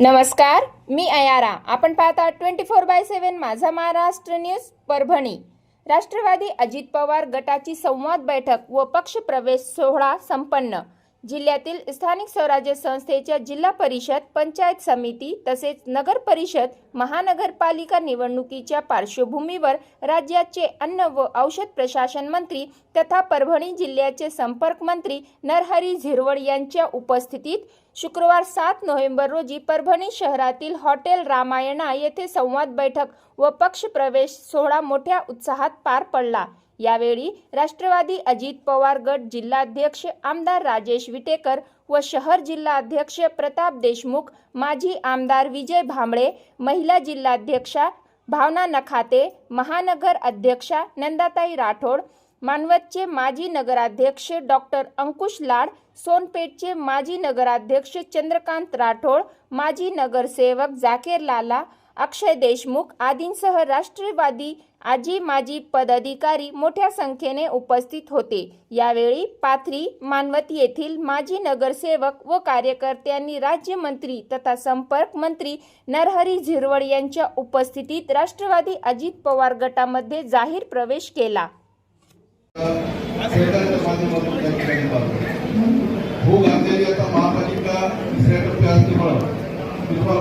नमस्कार मी अयारा. आपण पाहता twenty four by seven Majha Maharashtra news Parbhani. Rashtravadi Ajit Pawar गटाची संवाद बैठक व पक्ष प्रवेश सोहळा संपन्न. जिल्ह्यातील स्थानिक स्वराज्य संस्थेच्या जिल्हा परिषद पंचायत समिती तसेच नगर परिषद महानगरपालिका निवडणुकीच्या पार्श्वभूमीवर राज्याचे अन्न व औषध प्रशासन मंत्री तथा परभणी जिल्ह्याचे संपर्क मंत्री नरहरी झिरवळ यांच्या उपस्थितीत शुक्रवार सात नोव्हेंबर रोजी परभणी शहरातील हॉटेल रामायणा येथे संवाद बैठक व पक्ष प्रवेश सोहळा मोठ्या उत्साहात पार पडला. यावेळी राष्ट्रवादी अजित पवार गट जिल्हाध्यक्ष आमदार राजेश विटेकर व शहर जिल्हाध्यक्ष प्रताप देशमुख माजी आमदार विजय भांबळे महिला जिल्हाध्यक्षा भावना नखाते महानगर अध्यक्षा नंदाताई राठोड मानवतचे माजी नगराध्यक्ष डॉक्टर अंकुश लाड सोनपेठचे माजी नगराध्यक्ष चंद्रकांत राठोड माजी नगरसेवक जाकेर लाला अक्षय देशमुख आदींसह राष्ट्रवादी आजी माजी पदाधिकारी मोठ्या संख्येने उपस्थित होते. यावेळी पाथरी मानवत येथील माजी नगरसेवक व कार्यकर्त्यांनी राज्यमंत्री तथा संपर्क मंत्री नरहरी झिरवळ यांच्या उपस्थितीत राष्ट्रवादी अजित पवार गटामध्ये जाहीर प्रवेश केला. सरकारच्या माध्यमातून त्या ठिकाणी भूक आणलेली आता महापालिका दुसऱ्या टप्प्यात असल्यामुळं तुम्हाला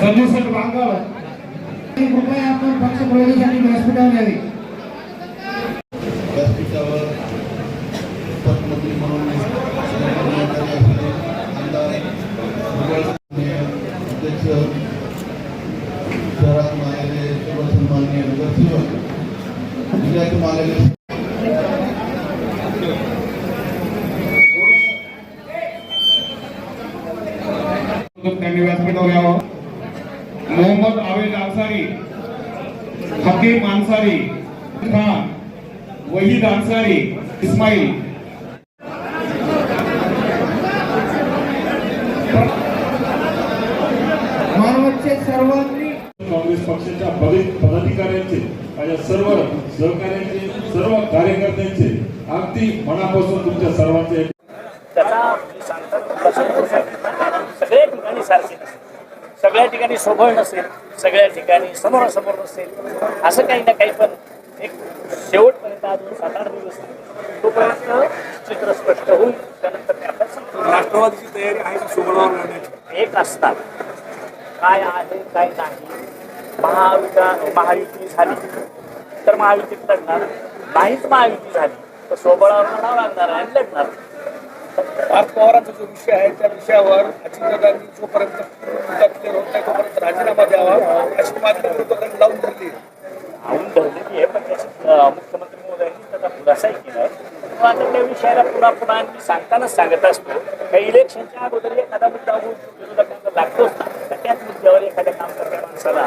संजय सर बांगव कृपया आपण पक्ष प्रवेशासाठी व्यासपीठावर यावे व्यासपीठावर उपमुख्यमंत्री म्हणून सन्माननीय असलेले आमदार भुजबळ अध्यक्ष शहरातून आलेले सर्व सन्माननीय नगरसेवक जिल्ह्यातून आलेले त्यांनी व्यासपीठावर यावं मोहम्मद आवेद अन्सारी हकीम अन्सारी खान वहीद अन्सारी इस्माईल. सर्वांनी काँग्रेस पक्षाच्या पदे- पदाधिकाऱ्यांचे माझ्या सर्व सहकाऱ्यांचे सर्व कार्यकर्त्यांचे अगदी मनापासून तुमच्या सर्वांचे त्याचा सांगतात सगळ्या ठिकाणी सारखे नसेल. सगळ्या ठिकाणी सोबळ नसेल सगळ्या ठिकाणी समोरासमोर नसेल असं काही ना काही पण एक शेवटपर्यंत अजून सात आठ दिवस. तोपर्यंत चित्र स्पष्ट होईल त्यानंतर ते. राष्ट्रवादीची तयारी आहे का सोबळावर एक असतात काय आहे काय नाही. महाविका महायुती झाली. तर महायुतीत लढणार. नाहीच महायुती झाली. तर सोबळावर लढावं लागणार आणि लढणार. पार्थ पवारांचा जो विषय आहे त्या विषयावर अजितदादांनी जोपर्यंत मुद्दा क्लिअर होत नाही तोपर्यंत राजीनामा द्यावा अशी मागणी विरोधकांनी लावून धरली लावून धरलेली आहे पण त्याची मुख्यमंत्री महोदयांनी त्याचा खुलासाही केला आहे. आता त्या विषयाला पुन्हा पुन्हा मी सांगतानाच सांगत असतो का इलेक्शनच्या अगोदर एखादा मुद्दा विरोधकांना लागतोच ना. तर त्याच मुद्द्यावर एखाद्या काम करणाऱ्या माणसाला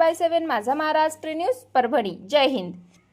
by seven Majha Maharashtra news Parbhani. Jai Hind.